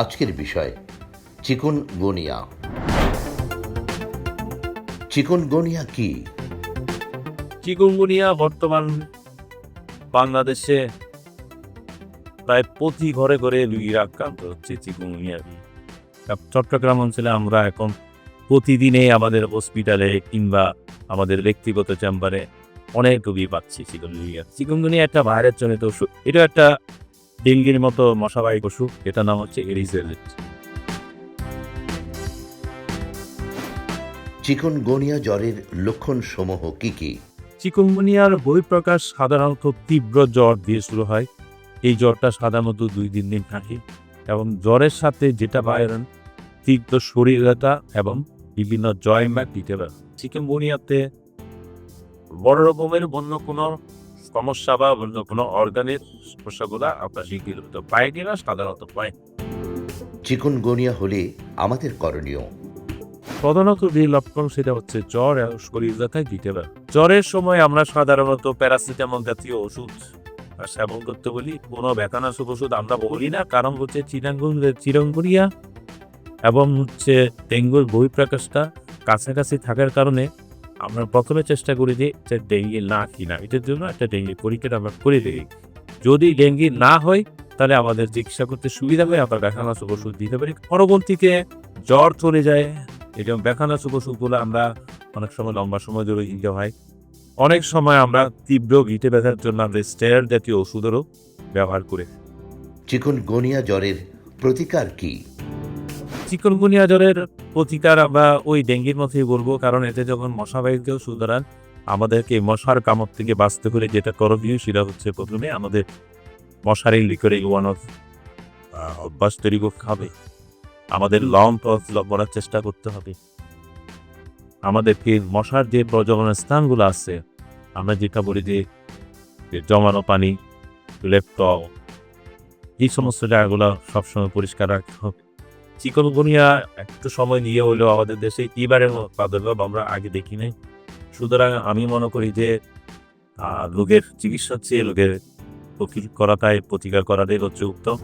আজকের বিষয়, chikungunya. Chikungunya কি? চিকুনগুনিয়া বর্তমান বাংলাদেশে প্রায় প্রতি ঘরে ঘরে রুগীরা আক্রান্ত হচ্ছে চিকুনগুনিয়া চট্টগ্রাম অঞ্চলে আমরা এখন প্রতিদিনে আমাদের হসপিটালে কিংবা আমাদের ব্যক্তিগত চেম্বারে অনেক রোগী পাচ্ছি চিকুনগুনিয়া। চিকুনগুনিয়া একটা ভাইরাস জনিত ওষুধ। এটা একটা ডেঙ্গির মতো মশাবাহিক অসুখ এটার নাম হচ্ছে এরিজেলিট চিকুনগুনিয়া জ্বরের লক্ষণ সমূহ কি কি? চিকুনগুনিয়ার বহিঃপ্রকাশ সাধারণত তীব্র জ্বর দিয়ে শুরু হয়। এই জ্বরটা সাধারণত দুই তিন দিন থাকে এবং জ্বরের সাথে যেটা বাইরেন তীব্র শরীর ব্যথা এবং বিভিন্ন জয় ম্যাক দিতে পারে চিকুনগুনিয়াতে বড় রকমের অন্য কোনো সমস্যা বা অন্য কোনো অর্গানের সমস্যাগুলো শিখিয়ে তো পায় কিনা সাধারণত পায় চিকুনগুনিয়া হলে আমাদের করণীয়। প্রধানত যে লক্ষণ সেটা হচ্ছে জ্বর এবং শরীর ব্যথায় দিতে পারে। জ্বরের সময় আমরা সাধারণত প্যারাসিটামল জাতীয় ওষুধ সেবন করতে বলি। কোনো ব্যথানাশক ওষুধ আমরা বলি না কারণ হচ্ছে চিরাঙ্গুন চিরঙ্গুরিয়া এবং হচ্ছে ডেঙ্গুর বহিঃপ্রকাশটা কাছাকাছি থাকার কারণে আমরা প্রথমে চেষ্টা করি যে ডেঙ্গি না কিনা। এটার জন্য একটা ডেঙ্গি পরীক্ষাটা আমরা করে দিই। যদি ডেঙ্গি না হয়, তাহলে আমাদের চিকিৎসা করতে সুবিধা হয়, আমরা ব্যথানাশক ওষুধ দিতে পারি। পরবর্তীতে জ্বর চলে যায় এরকম ব্যথানাশক ওষুধগুলো আমরা অনেক সময় লম্বা সময় ধরে দিতে হয়। অনেক সময় আমরা তীব্র গিটে ব্যথার জন্য আমরা স্টেরয়েড জাতীয় ওষুধেরও ব্যবহার করে। চিকুনগুনিয়া জ্বরের প্রতিকার কি? চিকনগুনিয়া জ্বরের প্রতিকার আমরা ওই ডেঙ্গির মতোই বলব, কারণ এতে যখন মশাবাহিত সুতরাং আমাদেরকে মশার কামড় থেকে বাঁচতে হলে যেটা করণীয় সেটা হচ্ছে প্রথমে আমাদের মশারি লিকরে ওয়ানোর অভ্যাস তৈরি করতে হবে। আমাদের লং পথ লম্বনার চেষ্টা করতে হবে। আমাদেরকে মশার যে প্রজনন স্থানগুলো আছে, আমরা যেটা বলি যে জমানো পানি, লেপটপ, এই সমস্ত জায়গাগুলো সবসময় পরিষ্কার রাখতে হবে। চিকনগুনিয়া একটু সময় নিয়ে হলেও আমাদের দেশে এবারের প্রাদুর্ভাব আমরা আগে দেখি নাই। সুতরাং আমি মনে করি যে রোগের চিকিৎসা চেয়ে রোগের করাটাই, প্রতিকার করাটাই হচ্ছে উত্তম।